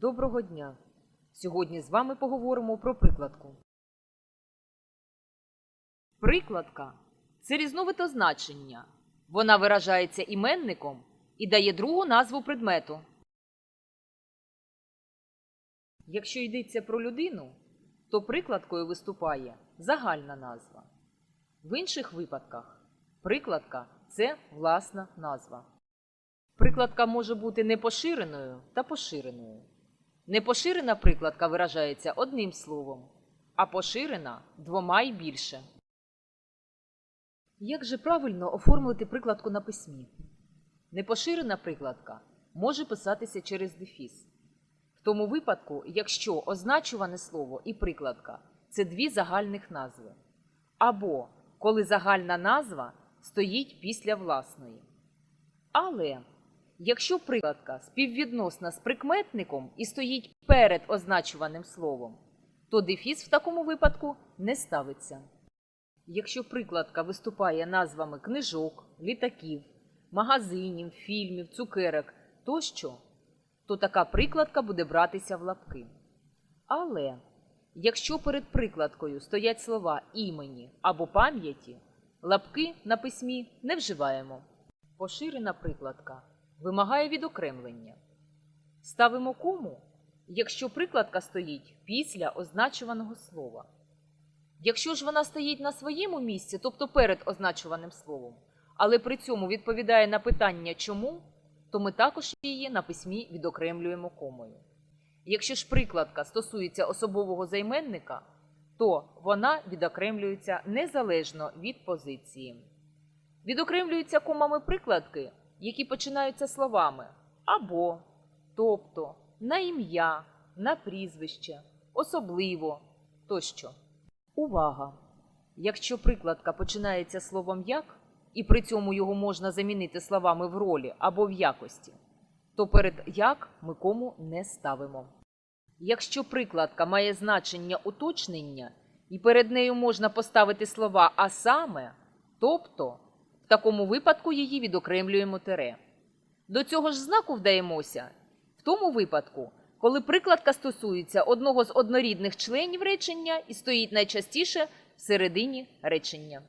Доброго дня! Сьогодні з вами поговоримо про прикладку. Прикладка це різновид означення. Вона виражається іменником і дає другу назву предмету. Якщо йдеться про людину, то прикладкою виступає загальна назва. В інших випадках прикладка це власна назва. Прикладка може бути непоширеною та поширеною. Непоширена прикладка виражається одним словом, а поширена двома і більше. Як же правильно оформити прикладку на письмі? Непоширена прикладка може писатися через дефіс. В тому випадку, якщо означуване слово і прикладка це дві загальних назви, або коли загальна назва стоїть після власної. Але якщо прикладка співвідносна з прикметником і стоїть перед означуваним словом, то дефіс в такому випадку не ставиться. Якщо прикладка виступає назвами книжок, літаків, магазинів, фільмів, цукерок тощо, то така прикладка буде братися в лапки. Але якщо перед прикладкою стоять слова імені або пам'яті, лапки на письмі не вживаємо. Поширена прикладка вимагає відокремлення. Ставимо кому, якщо прикладка стоїть після означуваного слова. Якщо ж вона стоїть на своєму місці, тобто перед означуваним словом, але при цьому відповідає на питання чому, то ми також її на письмі відокремлюємо комою. Якщо ж прикладка стосується особового займенника, то вона відокремлюється незалежно від позиції. Відокремлюються комами прикладки, які починаються словами або, тобто, на ім'я, на прізвище, особливо тощо. Увага! Якщо прикладка починається словом як, і при цьому його можна замінити словами в ролі або в якості, то перед як ми кому не ставимо. Якщо прикладка має значення уточнення, і перед нею можна поставити слова а саме, тобто, в такому випадку її відокремлюємо тире. До цього ж знаку вдаємося в тому випадку, коли прикладка стосується одного з однорідних членів речення і стоїть найчастіше всередині речення.